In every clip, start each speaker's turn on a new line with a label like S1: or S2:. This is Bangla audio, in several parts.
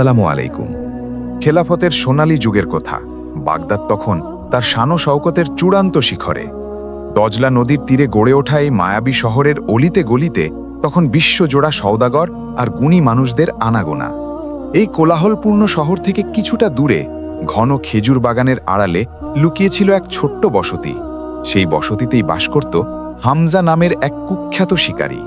S1: আসসালামু আলাইকুম। খেলাফতের সোনালী যুগের কথা। বাগদাদ তখন তার শানো শওকতের চূড়ান্ত শিখরে। দজলা নদীর তীরে গড়ে ওঠা এই মায়াবী শহরের অলিতে গলিতে তখন বিশ্বজোড়া সওদাগর আর গুণী মানুষদের আনাগোনা। এই কোলাহলপূর্ণ শহর থেকে কিছুটা দূরে ঘন খেজুর বাগানের আড়ালে লুকিয়েছিল এক ছোট্ট বসতি। সেই বসতিতেই বাস করত হামজা নামের এক কুখ্যাত শিকারী।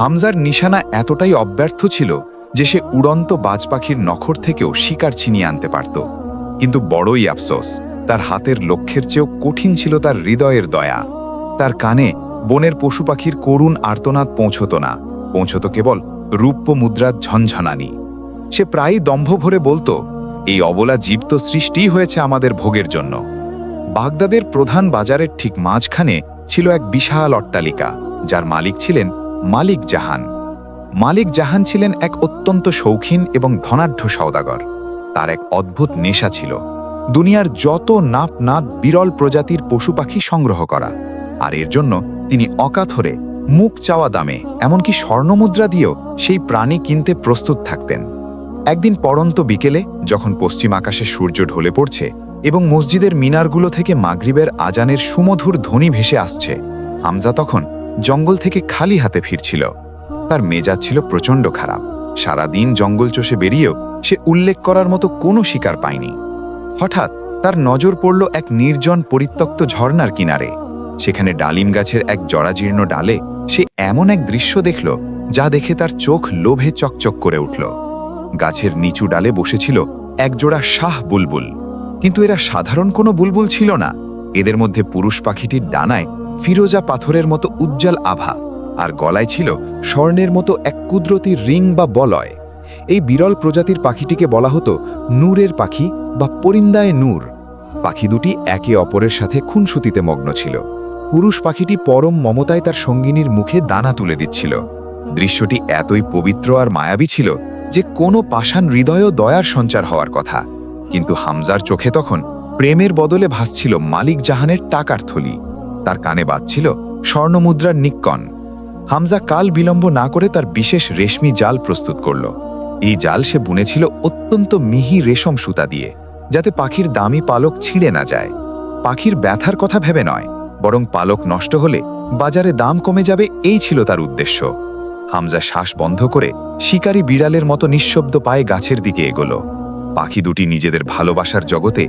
S1: হামজার নিশানা এতটাই অব্যর্থ ছিল যে সে উড়ন্ত বাজ পাখির নখর থেকেও শিকার ছিনিয়ে আনতে পারত। কিন্তু বড়ই আফসোস, তার হাতের লক্ষ্যের চেয়েও কঠিন ছিল তার হৃদয়ের দয়া। তার কানে বনের পশু পাখির করুণ আর্তনাদ পৌঁছত না, পৌঁছত কেবল রূপ্য মুদ্রার ঝনঝনানি। সে প্রায়ই দম্ভ ভরে বলতো, এই অবলা জীব তো সৃষ্টিই হয়েছে আমাদের ভোগের জন্য। বাগদাদের প্রধান বাজারের ঠিক মাঝখানে ছিল এক বিশাল অট্টালিকা, যার মালিক ছিলেন মালিক জাহান। মালিক জাহান ছিলেন এক অত্যন্ত শৌখিন এবং ধনাঢ্য সওদাগর। তার এক অদ্ভুত নেশা ছিল। দুনিয়ার যত নাপ নাত বিরল প্রজাতির পশু পাখি সংগ্রহ করা। আর এর জন্য তিনি অকাথরে, মুখ চাওয়া দামে, এমনকি স্বর্ণমুদ্রা দিয়েও সেই প্রাণী কিনতে প্রস্তুত থাকতেন। একদিন পড়ন্ত বিকেলে, যখন পশ্চিম আকাশে সূর্য ঢলে পড়ছে এবং মসজিদের মিনারগুলো থেকে মাগরিবের আজানের সুমধুর ধ্বনি ভেসে আসছে, হামজা তখন জঙ্গল থেকে খালি হাতে ফিরছিল। তার মেজাজ ছিল প্রচণ্ড খারাপ। সারাদিন জঙ্গল চষে বেরিয়েও সে উল্লেখ করার মতো কোনো শিকার পায়নি। হঠাৎ তার নজর পড়ল এক নির্জন পরিত্যক্ত ঝর্ণার কিনারে। সেখানে ডালিম গাছের এক জরাজীর্ণ ডালে সে এমন এক দৃশ্য দেখল, যা দেখে তার চোখ লোভে চকচক করে উঠল। গাছের নিচু ডালে বসেছিল একজোড়া শাহ বুলবুল। কিন্তু এরা সাধারণ কোনো বুলবুল ছিল না। এদের মধ্যে পুরুষ পাখিটির ডানায় ফিরোজা পাথরের মতো উজ্জ্বল আভা। আর গলায় ছিল স্বর্ণের মতো এক কুদরতি রিং বা বলয়। এই বিরল প্রজাতির পাখিটিকে বলা হতো নূরের পাখি বা পরিন্দায় নূর। পাখি দুটি একে অপরের সাথে খুনসুতিতে মগ্ন ছিল। পুরুষ পাখিটি পরম মমতায় তার সঙ্গিনীর মুখে দানা তুলে দিচ্ছিল। দৃশ্যটি এতই পবিত্র আর মায়াবী ছিল যে কোনো পাষাণ হৃদয়ও দয়ার সঞ্চার হওয়ার কথা। কিন্তু হামজার চোখে তখন প্রেমের বদলে ভাসছিল মালিক জাহানের টাকার থলি। তার কানে বাজছিল স্বর্ণমুদ্রার নিক্কন। হামজা কাল বিলম্ব না করে তার বিশেষ রেশমি জাল প্রস্তুত করল। এই জাল সে বুনেছিল অত্যন্ত মিহি রেশম সুতা দিয়ে, যাতে পাখির দামি পালক ছিঁড়ে না যায়। পাখির ব্যথার কথা ভেবে নয়, বরং পালক নষ্ট হলে বাজারে দাম কমে যাবে এই ছিল তার উদ্দেশ্য। হামজা শ্বাস বন্ধ করে শিকারী বিড়ালের মতো নিঃশব্দ পায়ে গাছের দিকে এগোল। পাখি দুটি নিজেদের ভালোবাসার জগতে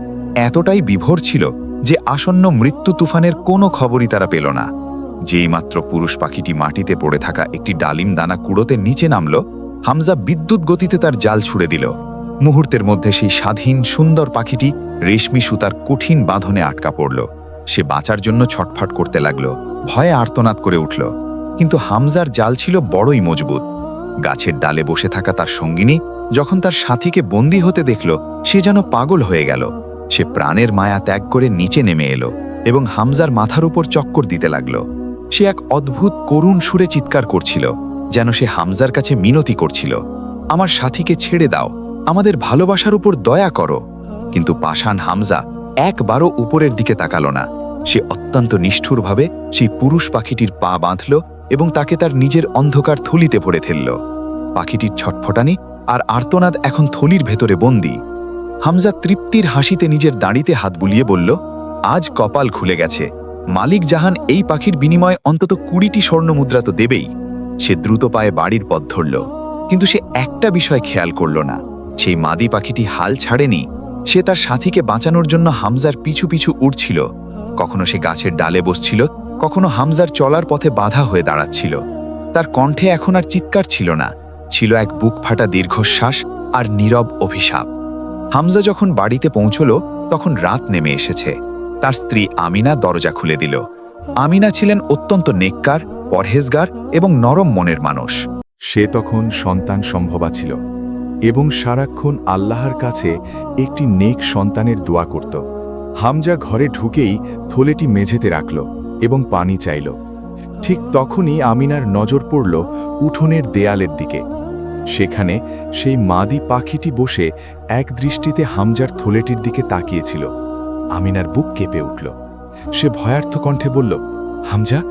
S1: এতটাই বিভোর ছিল যে আসন্ন মৃত্যু তুফানের কোনো খবরই তারা পেল না। যেই মাত্র পুরুষ পাখিটি মাটিতে পড়ে থাকা একটি ডালিম দানা কুড়োতে নিচে নামল, হামজা বিদ্যুৎ গতিতে তার জাল ছুড়ে দিল। মুহূর্তের মধ্যে সেই স্বাধীন, সুন্দর পাখিটি রেশমি সুতার কঠিন বাঁধনে আটকা পড়ল। সে বাঁচার জন্য ছটফট করতে লাগল, ভয়ে আর্তনাদ করে উঠল। কিন্তু হামজার জাল ছিল বড়ই মজবুত। গাছের ডালে বসে থাকা তার সঙ্গিনী যখন তার সাথীকে বন্দী হতে দেখল, সে যেন পাগল হয়ে গেল। সে প্রাণের মায়া ত্যাগ করে নিচে নেমে এলো এবং হামজার মাথার উপর চক্কর দিতে লাগল। সে এক অদ্ভুত করুণ সুরে চিৎকার করছিল, যেন সে হামজার কাছে মিনতি করছিল। আমার সাথীকে ছেড়ে দাও, আমাদের ভালোবাসার উপর দয়া করো। কিন্তু পাষাণ হামজা একবারও উপরের দিকে তাকালো না। সে অত্যন্ত নিষ্ঠুরভাবে সেই পুরুষ পাখিটির পা বাঁধল এবং তাকে তার নিজের অন্ধকার থলিতে ভরে ফেলল। পাখিটির ছটফটানি আর আর্তনাদ এখন থলির ভেতরে বন্দি। হামজা তৃপ্তির হাসিতে নিজের দাঁড়িতে হাত বুলিয়ে বলল, আজ কপাল খুলে গেছে। মালিক জাহান এই পাখির বিনিময়ে অন্তত কুড়িটি স্বর্ণমুদ্রা তো দেবেই। সে দ্রুত পায়ে বাড়ির পথ ধরল, কিন্তু সে একটা বিষয় খেয়াল করল না। সেই মাদি পাখিটি হাল ছাড়েনি, সে তার সাথীকে বাঁচানোর জন্য হামজার পিছু পিছু উড়ছিল। কখনো সে গাছের ডালে বসছিল, কখনো হামজার চলার পথে বাধা হয়ে দাঁড়াচ্ছিল। তার কণ্ঠে এখন আর চিৎকার ছিল না, ছিল এক বুক ফাটা দীর্ঘশ্বাস আর নীরব অভিশাপ। হামজা যখন বাড়িতে পৌঁছল, তখন রাত নেমে এসেছে। তার স্ত্রী আমিনা দরজা খুলে দিল। আমিনা ছিলেন অত্যন্ত নেককার, পরহেজগার এবং নরম মনের মানুষ।
S2: সে তখন সন্তান সম্ভবা ছিল এবং সারাক্ষণ আল্লাহর কাছে একটি নেক সন্তানের দোয়া করত। হামজা ঘরে ঢুকেই থলেটি মেঝেতে রাখল এবং পানি চাইল। ঠিক তখনই আমিনার নজর পড়ল উঠোনের দেয়ালের দিকে। সেখানে সেই মাদি পাখিটি বসে এক দৃষ্টিতে হামজার থলেটির দিকে তাকিয়েছিল। আমিনার বুক কেঁপে উঠল। সে ভয়ার্থ কণ্ঠে বলল, হামজা,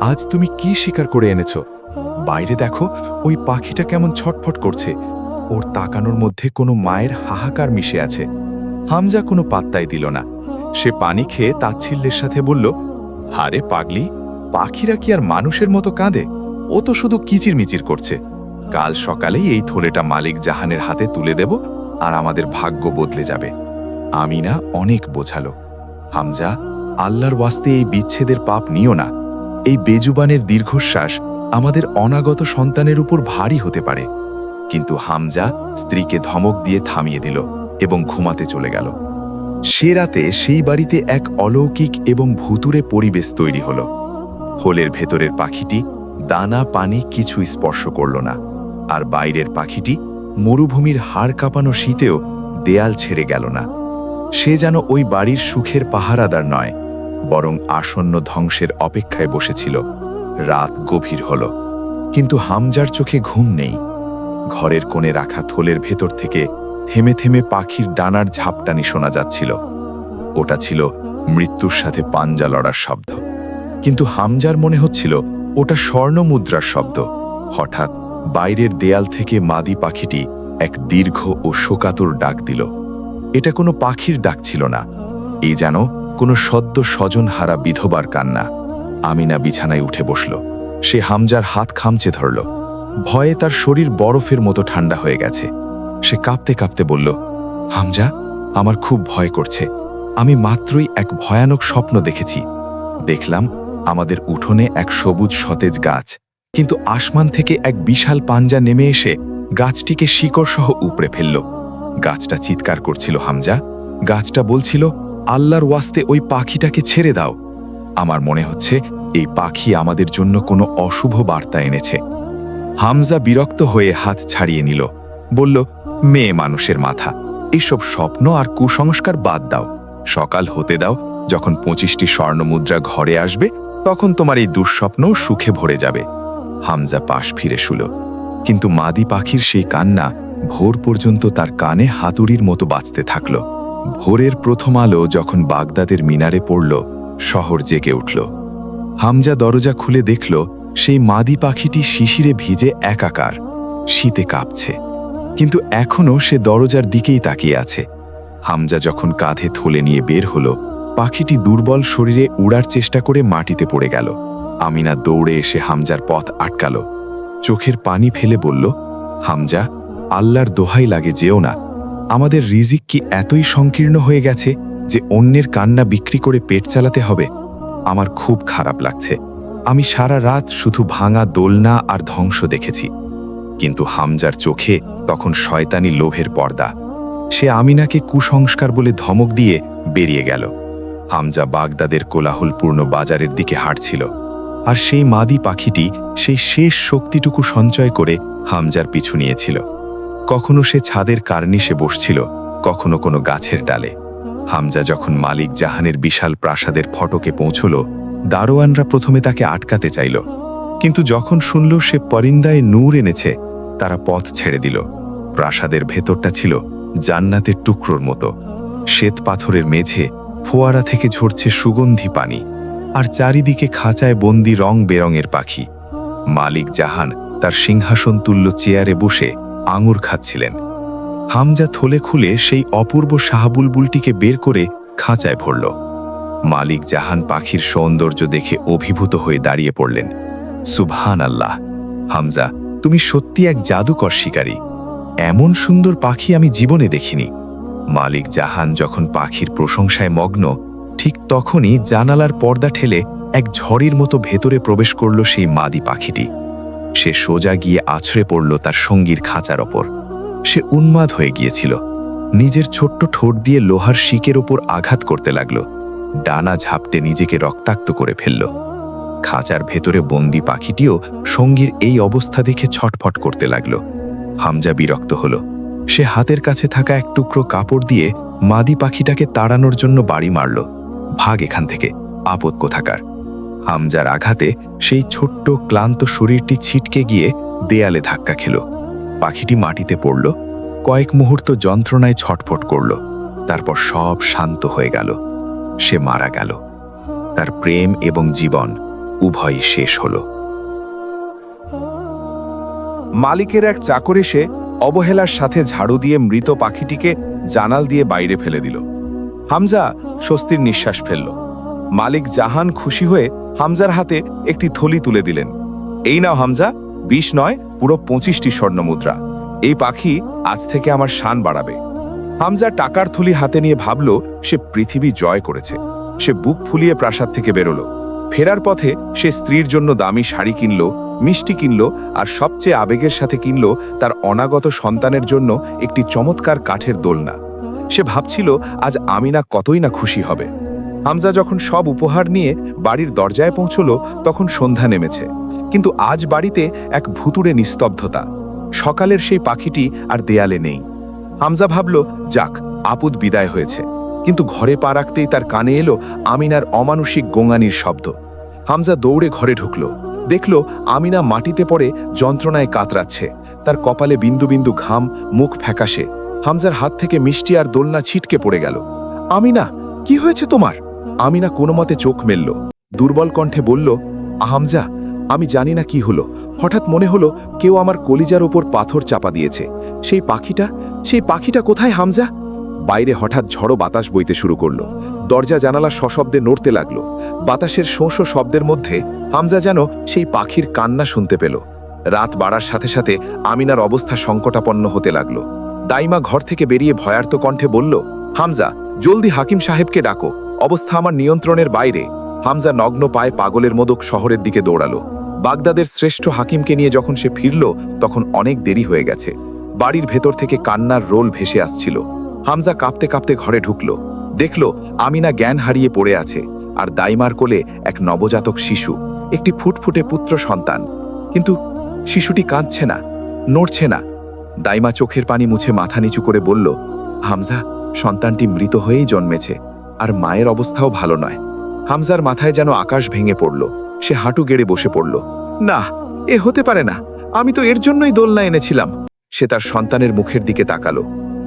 S2: আজ তুমি কি শিকার করে এনেছ? বাইরে দেখো, ওই পাখিটা কেমন ছটফট করছে। ওর তাকানোর মধ্যে কোনো মায়ের হাহাকার মিশে আছে। হামজা কোনো পাত্তাই দিল না। সে পানি খেয়ে তাচ্ছিল্যের সাথে বলল, হারে পাগলি, পাখিরা কি আর মানুষের মতো কাঁদে? ও তো শুধু কিচিরমিচির করছে। কাল সকালেই এই থলেটা মালিক জাহানের হাতে তুলে দেব আর আমাদের ভাগ্য বদলে যাবে। আমিনা অনেক বোঝালো। হামজা, আল্লাহর ওয়াস্তে এই বিচ্ছেদের পাপ নিও না। এই বেজুবানের দীর্ঘশ্বাস আমাদের অনাগত সন্তানের উপর ভারী হতে পারে। কিন্তু হামজা স্ত্রীকে ধমক দিয়ে থামিয়ে দিল এবং ঘুমাতে চলে গেল। সে রাতে সেই বাড়িতে এক অলৌকিক এবং ভুতুরে পরিবেশ তৈরি হল। হোলের ভেতরের পাখিটি দানা পানি কিছু স্পর্শ করল না, আর বাইরের পাখিটি মরুভূমির হাড় কাঁপানো শীতেও দেয়াল ছেড়ে গেল না। সে যেন ওই বাড়ির সুখের পাহারাদার নয়, বরং আসন্ন ধ্বংসের অপেক্ষায় বসেছিল। রাত গভীর হল, কিন্তু হামজার চোখে ঘুম নেই। ঘরের কোণে রাখা থলের ভেতর থেকে থেমে থেমে পাখির ডানার ঝাপটানি শোনা যাচ্ছিল। ওটা ছিল মৃত্যুর সাথে পাঞ্জা লড়ার শব্দ। কিন্তু হামজার মনে হচ্ছিল, ওটা স্বর্ণ মুদ্রার শব্দ। হঠাৎ বাইরের দেয়াল থেকে মাদি পাখিটি এক দীর্ঘ ও শোকাতুর ডাক দিল। এটা কোনো পাখির ডাক ছিল না। এ যেন কোনো সদ্য স্বজন হারা বিধবার কান্না। আমিনা বিছানায় উঠে বসল। সে হামজার হাত খামচে ধরল। ভয়ে তার শরীর বরফের মতো ঠান্ডা হয়ে গেছে। সে কাঁপতে কাঁপতে বলল, হামজা, আমার খুব ভয় করছে। আমি মাত্রই এক ভয়ানক স্বপ্ন দেখেছি। দেখলাম আমাদের উঠোনে এক সবুজ সতেজ গাছ। কিন্তু আসমান থেকে এক বিশাল পাঞ্জা নেমে এসে গাছটিকে শিকড়সহ উপড়ে ফেলল। গাছটা চিৎকার করছিল হামজা। গাছটা বলছিল, আল্লাহর ওয়াস্তে ওই পাখিটাকে ছেড়ে দাও। আমার মনে হচ্ছে এই পাখি আমাদের জন্য কোনো অশুভ বার্তা এনেছে। হামজা বিরক্ত হয়ে হাত ছাড়িয়ে নিল। বলল, মেয়ে মানুষের মাথা, এসব স্বপ্ন আর কুসংস্কার বাদ দাও। সকাল হতে দাও, যখন পঁচিশটি স্বর্ণমুদ্রা ঘরে আসবে, তখন তোমার এই দুঃস্বপ্ন সুখে ভরে যাবে। হামজা পাশ ফিরে শুল। কিন্তু মাদি পাখির সেই কান্না ভোর পর্যন্ত তার কানে হাতুড়ির মতো বাঁচতে থাকল। ভোরের প্রথম আলো যখন বাগদাদের মিনারে পড়ল, শহর জেগে উঠল। হামজা দরজা খুলে দেখল, সেই মাদি পাখিটি শিশিরে ভিজে একাকার, শীতে কাঁপছে। কিন্তু এখনও সে দরজার দিকেই তাকিয়ে আছে। হামজা যখন কাঁধে থলে নিয়ে বের হল, পাখিটি দুর্বল শরীরে উড়ার চেষ্টা করে মাটিতে পড়ে গেল। আমিনা দৌড়ে এসে হামজার পথ আটকাল। চোখের পানি ফেলে বলল, হামজা আল্লাহর দোহাই লাগে যেও না। আমাদের রিজিক কি এতই সংকীর্ণ হয়ে গেছে যে অন্যের কান্না বিক্রি করে পেট চালাতে হবে? আমার খুব খারাপ লাগছে। আমি সারা রাত শুধু ভাঙা দোলনা আর ধ্বংস দেখেছি। কিন্তু হামজার চোখে তখন শয়তানি লোভের পর্দা। সে আমিনাকে কুসংস্কার বলে ধমক দিয়ে বেরিয়ে গেল। হামজা বাগদাদের কোলাহলপূর্ণ বাজারের দিকে হাঁটছিল। আর সেই মাদি পাখিটি সেই শেষ শক্তিটুকু সঞ্চয় করে হামজার পিছু নিয়েছিল। কখনো সে ছাদের কার্নিশে বসছিল, কখনো কোনো গাছের ডালে। হামজা যখন মালিক জাহানের বিশাল প্রাসাদের ফটকে পৌঁছল, দারোয়ানরা প্রথমে তাকে আটকাতে চাইল। কিন্তু যখন শুনল সে পরিন্দায় নূর এনেছে, তারা পথ ছেড়ে দিল। প্রাসাদের ভেতরটা ছিল জান্নাতের টুকরোর মতো। শ্বেত পাথরের মেঝে ফোয়ারা থেকে ঝরছে সুগন্ধি পানি, আর চারিদিকে খাঁচায় বন্দি রং বেরঙের পাখি। মালিক জাহান তার সিংহাসন তুল্য চেয়ারে বসে আঙুর খাচ্ছিলেন। হামজা থলে খুলে সেই অপূর্ব শাহাবুলবুলটিকে বের করে খাঁচায় ভরল। মালিক জাহান পাখির সৌন্দর্য দেখে অভিভূত হয়ে দাঁড়িয়ে পড়লেন। সুবহান আল্লাহ হামজা, তুমি সত্যি এক জাদুকর শিকারী। এমন সুন্দর পাখি আমি জীবনে দেখিনি। মালিক জাহান যখন পাখির প্রশংসায় মগ্ন, ঠিক তখনই জানালার পর্দা ঠেলে এক ঝড়ির মতো ভেতরে প্রবেশ করল সেই মাদি পাখিটি। সে সোজা গিয়ে আছড়ে পড়ল তার সঙ্গীর খাঁচার ওপর। সে উন্মাদ হয়ে গিয়েছিল। নিজের ছোট্ট ঠোঁট দিয়ে লোহার শিকের ওপর আঘাত করতে লাগল। ডানা ঝাপটে নিজেকে রক্তাক্ত করে ফেলল। খাঁচার ভেতরে বন্দি পাখিটিও সঙ্গীর এই অবস্থা দেখে ছটফট করতে লাগল। হামজা বিরক্ত হল। সে হাতের কাছে থাকা এক টুকরো কাপড় দিয়ে মাদি পাখিটাকে তাড়ানোর জন্য বাড়ি মারল। ভাগ এখান থেকে, আপদ কোথাকার। হামজার আঘাতে সেই ছোট্ট, ক্লান্ত শরীরটি ছিটকে গিয়ে দেয়ালে ধাক্কা খেল। পাখিটি মাটিতে পড়ল, কয়েক মুহূর্ত যন্ত্রণায় ছটফট করল, তারপর সব শান্ত হয়ে গেল। সে মারা গেল। তার প্রেম এবং জীবন উভয়ই শেষ হল।
S1: মালিকের এক চাকর এসে অবহেলার সাথে ঝাড়ু দিয়ে মৃত পাখিটিকে জানাল দিয়ে বাইরে ফেলে দিল। হামজা স্বস্তির নিঃশ্বাস ফেলল। মালিক জাহান খুশি হয়ে হামজার হাতে একটি থলি তুলে দিলেন। এই নাও হামজা বিশ নয়, পুরো পঁচিশটি স্বর্ণমুদ্রা এই পাখি আজ থেকে আমার শান বাড়াবে। হামজা টাকার থলি হাতে নিয়ে ভাবল, সে পৃথিবী জয় করেছে। সে বুক ফুলিয়ে প্রাসাদ থেকে বেরোলো। ফেরার পথে সে স্ত্রীর জন্য দামি শাড়ি কিনল, মিষ্টি কিনল আর সবচেয়ে আবেগের সাথে কিনল তার অনাগত সন্তানের জন্য একটি চমৎকার কাঠের দোলনা। সে ভাবছিল, আজ আমিনা কতই না খুশি হবে। হামজা যখন সব উপহার নিয়ে বাড়ির দরজায় পৌঁছল, তখন সন্ধ্যা নেমেছে। কিন্তু আজ বাড়িতে এক ভুতুড়ে নিস্তব্ধতা। সকালের সেই পাখিটি আর দেয়ালে নেই। হামজা ভাবল, যাক, আপুদ বিদায় হয়েছে। কিন্তু ঘরে পা রাখতেই তার কানে এলো আমিনার অমানসিক গোঙানির শব্দ। হামজা দৌড়ে ঘরে ঢুকল। দেখল আমিনা মাটিতে পড়ে যন্ত্রণায় কাতরাচ্ছে। তার কপালে বিন্দু বিন্দু ঘাম, মুখ ফ্যাকাশে। হামজার হাত থেকে মিষ্টি আর দোলনা ছিটকে পড়ে গেল। আমিনা, কি হয়েছে তোমার? আমিনা কোনো মতে চোখ মেলল। দুর্বল কণ্ঠে বলল, আহামজা, আমি জানি না কি হলো। হঠাৎ মনে হলো কেউ আমার কলিজার ওপর পাথর চাপা দিয়েছে। সেই পাখিটা? সেই পাখিটা কোথায়, হামজা? বাইরে হঠাৎ ঝড়ো বাতাস বইতে শুরু করল। দরজা জানালা সশব্দে নড়তে লাগল। বাতাসের শোঁ শব্দের মধ্যে হামজা যেন সেই পাখির কান্না শুনতে পেল। রাত বাড়ার সাথে সাথে আমিনার অবস্থা সংকটাপন্ন হতে লাগল। দাইমা ঘর থেকে বেরিয়ে ভয়ার্ত কণ্ঠে বলল, হামজা, জলদি হাকিম সাহেবকে ডাকো। অবস্থা আমার নিয়ন্ত্রণের বাইরে। হামজা নগ্ন পায়ে পাগলের মোদক শহরের দিকে দৌড়ালো। বাগদাদের শ্রেষ্ঠ হাকিমকে নিয়ে যখন সে ফিরল, তখন অনেক দেরি হয়ে গেছে। বাড়ির ভেতর থেকে কান্নার রোল ভেসে আসছিল। হামজা কাঁপতে কাঁপতে ঘরে ঢুকল। দেখল, আমিনা জ্ঞান হারিয়ে পড়ে আছে আর দাইমার কোলে এক নবজাতক শিশু, একটি ফুটফুটে পুত্র সন্তান। কিন্তু শিশুটি কাঁদছে না, নড়ছে না। দাইমা চোখের পানি মুছে মাথা নিচু করে বলল, হামজা, সন্তানটি মৃত হয়েই জন্মেছে। আর মায়ের অবস্থাও ভালো নয়। হামজার মাথায় যেন আকাশ ভেঙে পড়ল। সে হাঁটু গেড়ে বসে পড়ল। না, এ হতে পারে না। আমি তো এর জন্যই দোলনা এনেছিলাম। সে তার সন্তানের মুখের দিকে তাকালো।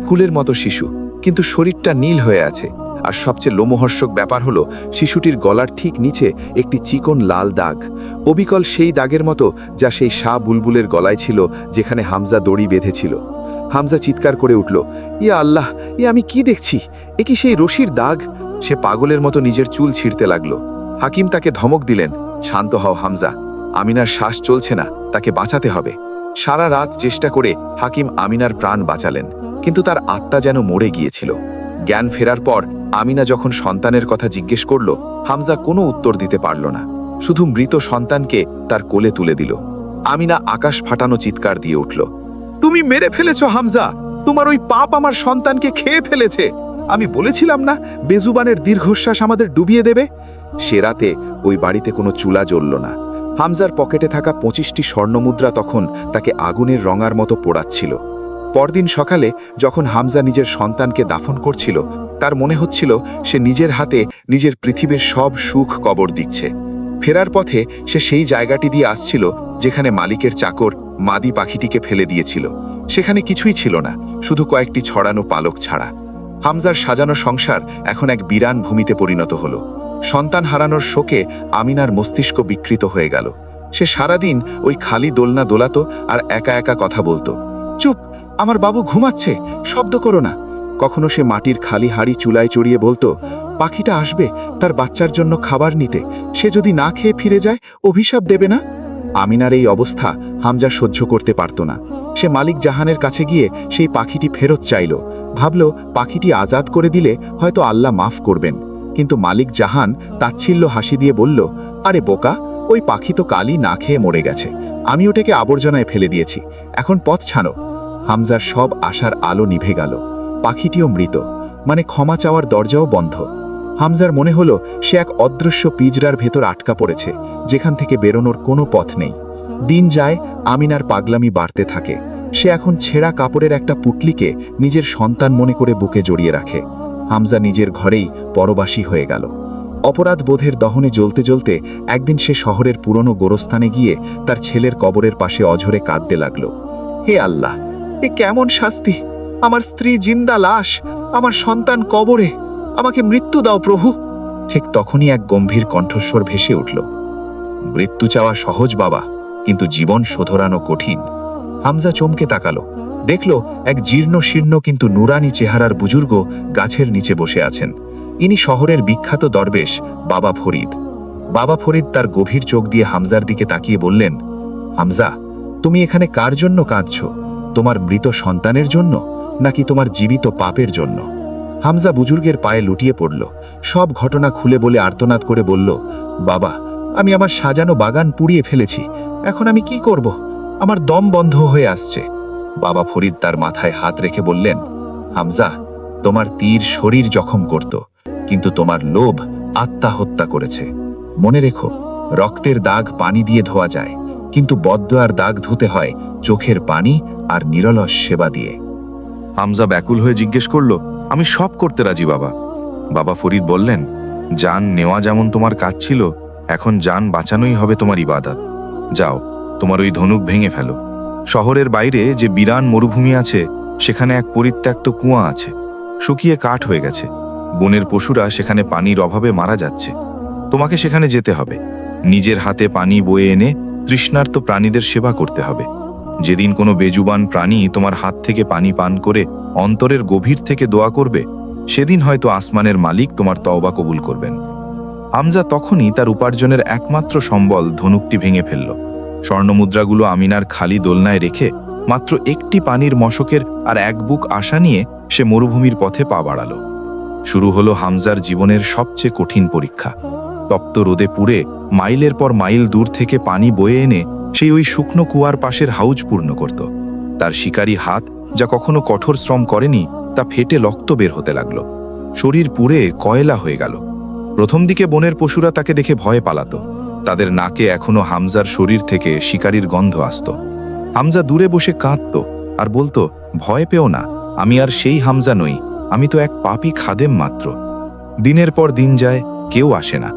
S1: ফুলের মতো শিশু, কিন্তু শরীরটা নীল হয়ে আছে। আর সবচেয়ে লোমহর্ষক ব্যাপার হলো, শিশুটির গলার ঠিক নিচে একটি চিকন লাল দাগ। অবিকল সেই দাগের মতো যা সেই শাহ বুলবুলের গলায় ছিল, যেখানে হামজা দড়ি বেঁধেছিল। হামজা চিৎকার করে উঠল, ইয়া আল্লাহ ই আমি কি দেখছি? এ কি সেই রশির দাগ? সে পাগলের মতো নিজের চুল ছিঁড়তে লাগল। হাকিম তাকে ধমক দিলেন, শান্ত হও হামজা, আমিনার শ্বাস চলছে না, তাকে বাঁচাতে হবে। সারা রাত চেষ্টা করে হাকিম আমিনার প্রাণ বাঁচালেন, কিন্তু তার আত্মা যেন মরে গিয়েছিল। জ্ঞান ফেরার পর আমিনা যখন সন্তানের কথা জিজ্ঞেস করল, হামজা কোনো উত্তর দিতে পারল না। শুধু মৃত সন্তানকে তার কোলে তুলে দিল। আমিনা আকাশ ফাটানো চিৎকার দিয়ে উঠল, তুমি মেরে ফেলেছ হামজা! তোমার ওই পাপ আমার সন্তানকে খেয়ে ফেলেছে! আমি বলেছিলাম না বেজুবানের দীর্ঘশ্বাস আমাদের ডুবিয়ে দেবে? সে রাতে ওই বাড়িতে কোনো চুলা জ্বলল না। হামজার পকেটে থাকা পঁচিশটি স্বর্ণমুদ্রা তখন তাকে আগুনের রঙার মতো পোড়াচ্ছিল। পরদিন সকালে যখন হামজা নিজের সন্তানকে দাফন করছিল, তার মনে হচ্ছিল সে নিজের হাতে নিজের পৃথিবীর সব সুখ কবর দিচ্ছে। ফেরার পথে সে সেই জায়গাটি দিয়ে আসছিল যেখানে মালিকের চাকর মাদি পাখিটিকে ফেলে দিয়েছিল। সেখানে কিছুই ছিল না, শুধু কয়েকটি ছড়ানো পালক ছাড়া। হামজার সাজানো সংসার এখন এক বিরান ভূমিতে পরিণত হলো। সন্তান হারানোর শোকে আমিনার মস্তিষ্ক বিকৃত হয়ে গেল। সে সারাদিন ওই খালি দোলনা দোলাতো আর একা একা কথা বলতো। চুপ! আমার বাবু ঘুমাচ্ছে! শব্দ করো না! কখনো সে মাটির খালি হাড়ি চুলায় চড়িয়ে বলতো, পাখিটা আসবে তার বাচ্চার জন্য খাবার নিতে। সে যদি না খেয়ে ফিরে যায়, অভিশাপ দেবে না? আমিনার এই অবস্থা হামজা সহ্য করতে পারত না। সে মালিক জাহানের কাছে গিয়ে সেই পাখিটি ফেরত চাইল। ভাবল, পাখিটি আজাদ করে দিলে হয়তো আল্লাহ মাফ করবেন। কিন্তু মালিক জাহান তাচ্ছিল্য হাসি দিয়ে বলল, আরে বোকা, ওই পাখি তো কালই না খেয়ে মরে গেছে। আমি ওটাকে আবর্জনায় ফেলে দিয়েছি। এখন পথ ছানো হামজার সব আশার আলো নিভে গেল। পাখিটিও মৃত। মানে ক্ষমা চাওয়ার দরজাও বন্ধ। হামজার মনে হলো, সে এক অদৃশ্য পিজরার ভেতর আটকা পড়েছে, যেখান থেকে বেরোনোর কোনো পথ নেই। দিন যায়, আমিনার পাগলামি বাড়তে থাকে। সে এখন ছেঁড়া কাপড়ের একটা পুটলিকে নিজের সন্তান মনে করে বুকে জড়িয়ে রাখে। হামজা নিজের ঘরেই পরবাসী হয়ে গেল। অপরাধ বোধের দহনে জ্বলতে জ্বলতে একদিন সে শহরের পুরনো গোরস্থানে গিয়ে তার ছেলের কবরের পাশে অঝরে কাঁদতে লাগল। হে আল্লাহ, এ কেমন শাস্তি! আমার স্ত্রী জিন্দা লাশ, আমার সন্তান কবরে। আমাকে মৃত্যু দাও, প্রভু। ঠিক তখনই এক গম্ভীর কণ্ঠস্বর ভেসে উঠল। মৃত্যু চাওয়া সহজ, বাবা, কিন্তু জীবন শোধরানো কঠিন। হামজা চমকে তাকালো।
S3: দেখল, এক জীর্ণ শীর্ণ কিন্তু নুরানি চেহারার বুজুর্গ গাছের নিচে বসে আছেন। ইনি শহরের বিখ্যাত দরবেশ, বাবা ফরিদ। বাবা ফরিদ তার গভীর চোখ দিয়ে হামজার দিকে তাকিয়ে বললেন, হামজা, তুমি এখানে কার জন্য কাঁদছ? তোমার মৃত সন্তানের জন্য নাকি তোমার জীবিত পাপের জন্য? হামজা বুজুর্গের পায়ে লুটিয়ে পড়ল। সব ঘটনা খুলে বলে আর্তনাদ করে বলল, বাবা, আমি আমার সাজানো বাগান পুড়িয়ে ফেলেছি। এখন আমি কি করব? আমার দম বন্ধ হয়ে আসছে। বাবা ফরিদ তার মাথায় হাত রেখে বললেন, হামজা, তোমার তীর শরীর জখম করত, কিন্তু তোমার লোভ আত্মা হত্যা করেছে। মনে রেখো, রক্তের দাগ পানি দিয়ে ধোয়া যায়, কিন্তু বদ্ধ আর দাগ ধুতে হয় চোখের পানি আর নিরলস সেবা দিয়ে।
S1: হামজা ব্যাকুল হয়ে জিজ্ঞেস করল আমি সব করতে রাজি, বাবা। বাবা ফরিদ বললেন যান নেওয়া যেমন তোমার কাজ ছিল, এখন যান বাঁচানোই হবে তোমার ইবাদত। যাও, তোমার ওই ধনুক ভেঙে ফেলো। শহরের বাইরে যে বিরান মরুভূমি আছে, সেখানে এক পরিত্যক্ত কুয়া আছে। শুকিয়ে কাঠ হয়ে গেছে। বনের পশুরা সেখানে পানির অভাবে মারা যাচ্ছে। তোমাকে সেখানে যেতে হবে। নিজের হাতে পানি বয়ে এনে তৃষ্ণার্ত প্রাণীদের সেবা করতে হবে। যেদিন কোনো বেজুবান প্রাণী তোমার হাত থেকে পানি পান করে অন্তরের গভীর থেকে দোয়া করবে, সেদিন হয়তো আসমানের মালিক তোমার তওবা কবুল করবেন। হামজা তখনই তার উপার্জনের একমাত্র সম্বল ধনুকটি ভেঙে ফেলল। স্বর্ণমুদ্রাগুলো আমিনার খালি দোলনায় রেখে মাত্র একটি পানির মশকের আর এক বুক আশা নিয়ে সে মরুভূমির পথে পা বাড়াল। শুরু হলো হামজার জীবনের সবচেয়ে কঠিন পরীক্ষা। তপ্ত রোদে পুড়ে মাইলের পর মাইল দূর থেকে পানি বয়ে এনে সেই ওই শুকনো কুয়ার পাশের হাউজ পূর্ণ করত। তার শিকারী হাত, যা কখনো কঠোর শ্রম করেনি, তা ফেটে রক্ত বের হতে লাগল। শরীর পুড়ে কয়লা হয়ে গেল। প্রথম দিকে বনের পশুরা তাকে দেখে ভয়ে পালাত। তাদের নাকে এখনও হামজার শরীর থেকে শিকারীর গন্ধ আসত। হামজা দূরে বসে কাঁদত আর বলতো, ভয় পেও না, আমি আর সেই হামজা নই, আমি তো এক পাপী খাদেম মাত্র। দিনের পর দিন যায়, কেউ আসে না।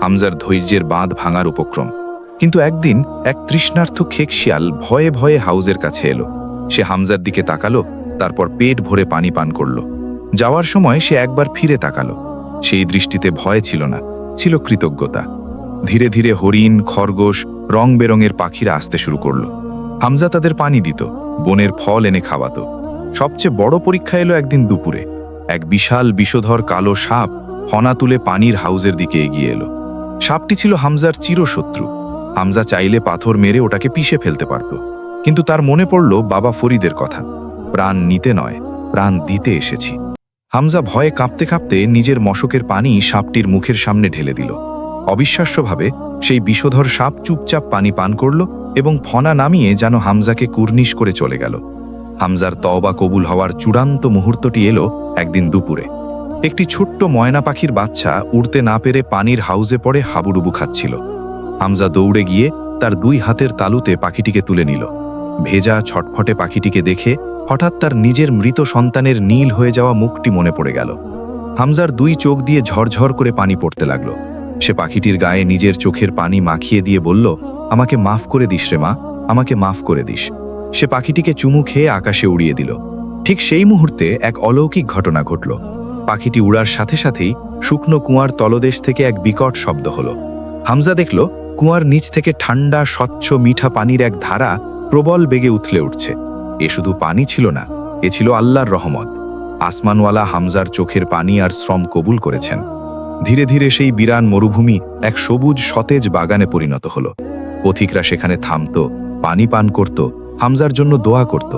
S1: হামজার ধৈর্যের বাঁধ ভাঙার উপক্রম। কিন্তু একদিন এক তৃষ্ণার্থ খেক শিয়াল ভয়ে ভয়ে হাউজের কাছে এলো। সে হামজার দিকে তাকালো, তারপর পেট ভরে পানি পান করল। যাওয়ার সময় সে একবার ফিরে তাকালো। সেই দৃষ্টিতে ভয় ছিল না, ছিল কৃতজ্ঞতা। ধীরে ধীরে হরিণ, খরগোশ রং বেরঙের পাখিরা আসতে শুরু করল। হামজা তাদের পানি দিত, বনের ফল এনে খাওয়াত। সবচেয়ে বড় পরীক্ষা এলো একদিন দুপুরে। এক বিশাল বিষধর কালো সাপ ফনা তুলে পানির হাউজের দিকে এগিয়ে এলো। সাপটি ছিল হামজার চিরশত্রু। হামজা চাইলে পাথর মেরে ওটাকে পিষে ফেলতে পারত। কিন্তু তার মনে পড়ল বাবা ফরিদের কথা। প্রাণ নিতে নয়, প্রাণ দিতে এসেছি। হামজা ভয়ে কাঁপতে কাঁপতে নিজের মশকের পানি সাপটির মুখের সামনে ঢেলে দিল। অবিশ্বাস্যভাবে সেই বিষধর সাপ চুপচাপ পানি পান করল এবং ফনা নামিয়ে যেন হামজাকে কুর্নিশ করে চলে গেল। হামজার তওবা কবুল হওয়ার চূড়ান্ত মুহূর্তটি এলো একদিন দুপুরে। একটি ছোট্ট ময়না পাখির বাচ্চা উড়তে না পেরে পানির হাউজে পড়ে হাবুডুবু খাচ্ছিল। হামজা দৌড়ে গিয়ে তার দুই হাতের তালুতে পাখিটিকে তুলে নিল। ভেজা ছটফটে পাখিটিকে দেখে হঠাৎ তার নিজের মৃত সন্তানের নীল হয়ে যাওয়া মুখটি মনে পড়ে গেল। হামজার দুই চোখ দিয়ে ঝরঝর করে পানি পড়তে লাগল। সে পাখিটির গায়ে নিজের চোখের পানি মাখিয়ে দিয়ে বলল, আমাকে মাফ করে দিস রে মা, আমাকে মাফ করে দিস। সে পাখিটিকে চুমু খেয়ে আকাশে উড়িয়ে দিল। ঠিক সেই মুহূর্তে এক অলৌকিক ঘটনা ঘটল। পাখিটি উড়ার সাথে সাথেই শুকনো কুয়ার তলদেশ থেকে এক বিকট শব্দ হলো। হামজা দেখল কুয়ার নিচ থেকে ঠান্ডা, স্বচ্ছ, মিঠা পানির এক ধারা প্রবল বেগে উথলে উঠছে। এ শুধু পানি ছিল না, এ ছিল আল্লাহর রহমত। আসমানওয়ালা হামজার চোখের পানি আর শ্রম কবুল করেছেন। ধীরে ধীরে সেই বিরান মরুভূমি এক সবুজ, সতেজ বাগানে পরিণত হল। পথিকরা সেখানে থামত, পানি পান করত, হামজার জন্য দোয়া করত।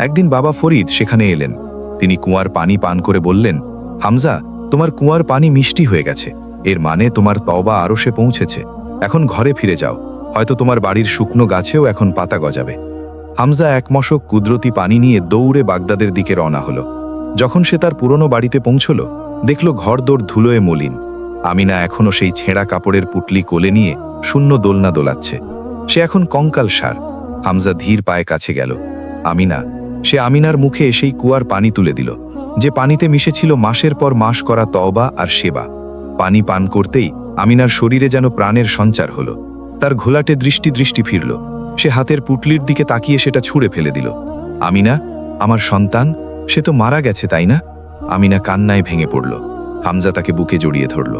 S1: একদিন বাবা ফরিদ সেখানে এলেন। তিনি কুয়ার পানি পান করে বললেন, হামজা, তোমার কুয়ার পানি মিষ্টি হয়ে গেছে। এর মানে তোমার তবা আরও সে পৌঁছেছে। এখন ঘরে ফিরে যাও। হয়তো তোমার বাড়ির শুকনো গাছেও এখন পাতা গজাবে। হামজা এক মশক কুদরতি পানি নিয়ে দৌড়ে বাগদাদের দিকে রওনা হলো। যখন সে তার পুরনো বাড়িতে পৌঁছল, দেখল ঘরদোর ধুলোয় মলিন। আমিনা এখনও সেই ছেঁড়া কাপড়ের পুটলি কোলে নিয়ে শূন্য দোলনা দোলাচ্ছে। সে এখন কঙ্কাল সার। হামজা ধীর পায়ে কাছে গেল। আমিনা, সে আমিনার মুখে সেই কুয়ার পানি তুলে দিল। যে পানিতে মিশেছিল মাসের পর মাস করা তওবা আর সেবা। পানি পান করতেই আমিনার শরীরে যেন প্রাণের সঞ্চার হলো। তার ঘোলাটে দৃষ্টি দৃষ্টি ফিরল। সে হাতের পুটলির দিকে তাকিয়ে সেটা ছুঁড়ে ফেলে দিল। আমিনা, আমার সন্তান, সে তো মারা গেছে, তাই না? আমিনা কান্নায় ভেঙে পড়ল। হামজা তাকে বুকে জড়িয়ে ধরল।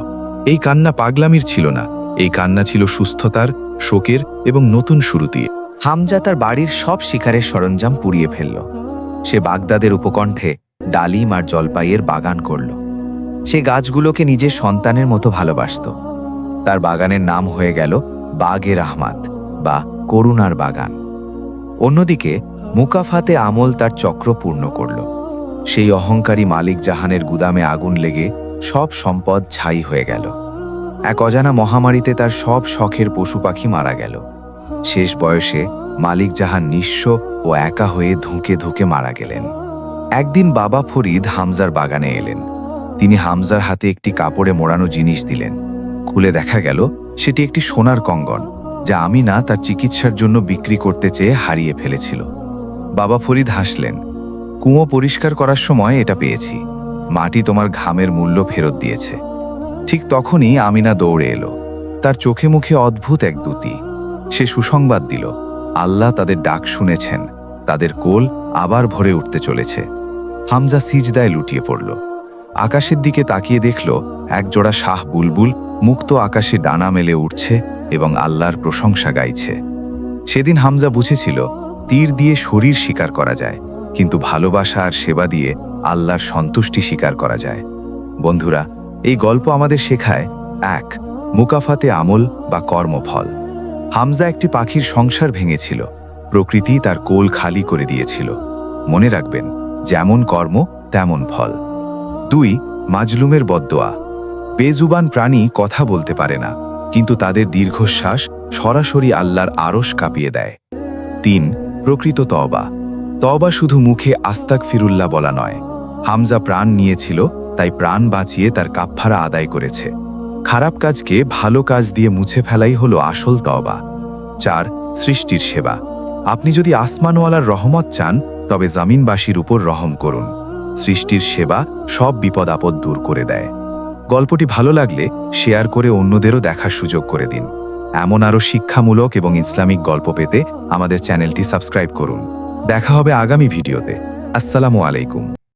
S1: এই কান্না পাগলামির ছিল না। এই কান্না ছিল সুস্থতার, শোকের এবং নতুন শুরুতি
S4: হামজা তার বাড়ির সব শিকারের সরঞ্জাম পুড়িয়ে ফেলল। সে বাগদাদের উপকণ্ঠে ডালিম আর জলপাইয়ের বাগান করল। সে গাছগুলোকে নিজের সন্তানের মতো ভালোবাসত। তার বাগানের নাম হয়ে গেল বাগের আহমাদ বা করুণার বাগান। অন্যদিকে মুকাফাতে আমল তার চক্র পূর্ণ করল। সেই অহংকারী মালিক জাহানের গুদামে আগুন লেগে সব সম্পদ ছাই হয়ে গেল। এক অজানা মহামারীতে তার সব শখের পশু পাখি মারা গেল। শেষ বয়সে মালিক জাহান নিঃস্ব ও একা হয়ে ধুঁকে ধুঁকে মারা গেলেন। একদিন বাবা ফরিদ হামজার বাগানে এলেন। তিনি হামজার হাতে একটি কাপড়ে মোড়ানো জিনিস দিলেন। খুলে দেখা গেল, সেটি একটি সোনার কঙ্গন, যা আমি না তার চিকিৎসার জন্য বিক্রি করতে চেয়ে হারিয়ে ফেলেছিল। বাবা ফরিদ হাসলেন, কুঁয়ো পরিষ্কার করার সময় এটা পেয়েছি। মাটি তোমার ঘামের মূল্য ফেরত দিয়েছে। ঠিক তখনই আমিনা দৌড়ে এলো। তার চোখে মুখে অদ্ভুত এক দুতি। সে সুসংবাদ দিল, আল্লাহ তাদের ডাক শুনেছেন, তাদের কোল আবার ভরে উঠতে চলেছে। হামজা সিজদায় লুটিয়ে পড়ল। আকাশের দিকে তাকিয়ে দেখল একজোড়া শাহ বুলবুল মুক্ত আকাশে ডানা মেলে উঠছে এবং আল্লাহর প্রশংসা গাইছে। সেদিন হামজা বুঝেছিল, তীর দিয়ে শরীর শিকার করা যায়, কিন্তু ভালোবাসা আর সেবা দিয়ে আল্লাহর সন্তুষ্টি স্বীকার করা যায়। বন্ধুরা, এই গল্প আমাদের শেখায়, এক, মুকাফাতে আমল বা কর্মফল। হামজা একটি পাখির সংসার ভেঙেছিল, প্রকৃতি তার কোল খালি করে দিয়েছিল। মনে রাখবেন, যেমন কর্ম, তেমন ফল। দুই, মাজলুমের বদোয়া বেজুবান প্রাণী কথা বলতে পারে না, কিন্তু তাদের দীর্ঘশ্বাস সরাসরি আল্লাহর আরশ কাঁপিয়ে দেয়। তিন, প্রকৃত তওবা। তওবা শুধু মুখে আস্তাক ফিরুল্লাহ বলা নয়। হামজা প্রাণ নিয়েছিল, তাই প্রাণ বাঁচিয়ে তার কাফফারা আদায় করেছে। খারাপ কাজকে ভালো কাজ দিয়ে মুছে ফেলাই হলো আসল তওবা। চার, সৃষ্টির সেবা। আপনি যদি আসমানওয়ালার রহমত চান, তবে জামিনবাসীর উপর রহম করুন। সৃষ্টির সেবা সব বিপদ আপদ দূর করে দেয়। গল্পটি ভালো লাগলে শেয়ার করে অন্যদেরও দেখার সুযোগ করে দিন। এমন আরও শিক্ষামূলক এবং ইসলামিক গল্প পেতে আমাদের চ্যানেলটি সাবস্ক্রাইব করুন। দেখা হবে আগামী ভিডিওতে। আসসালামু আলাইকুম।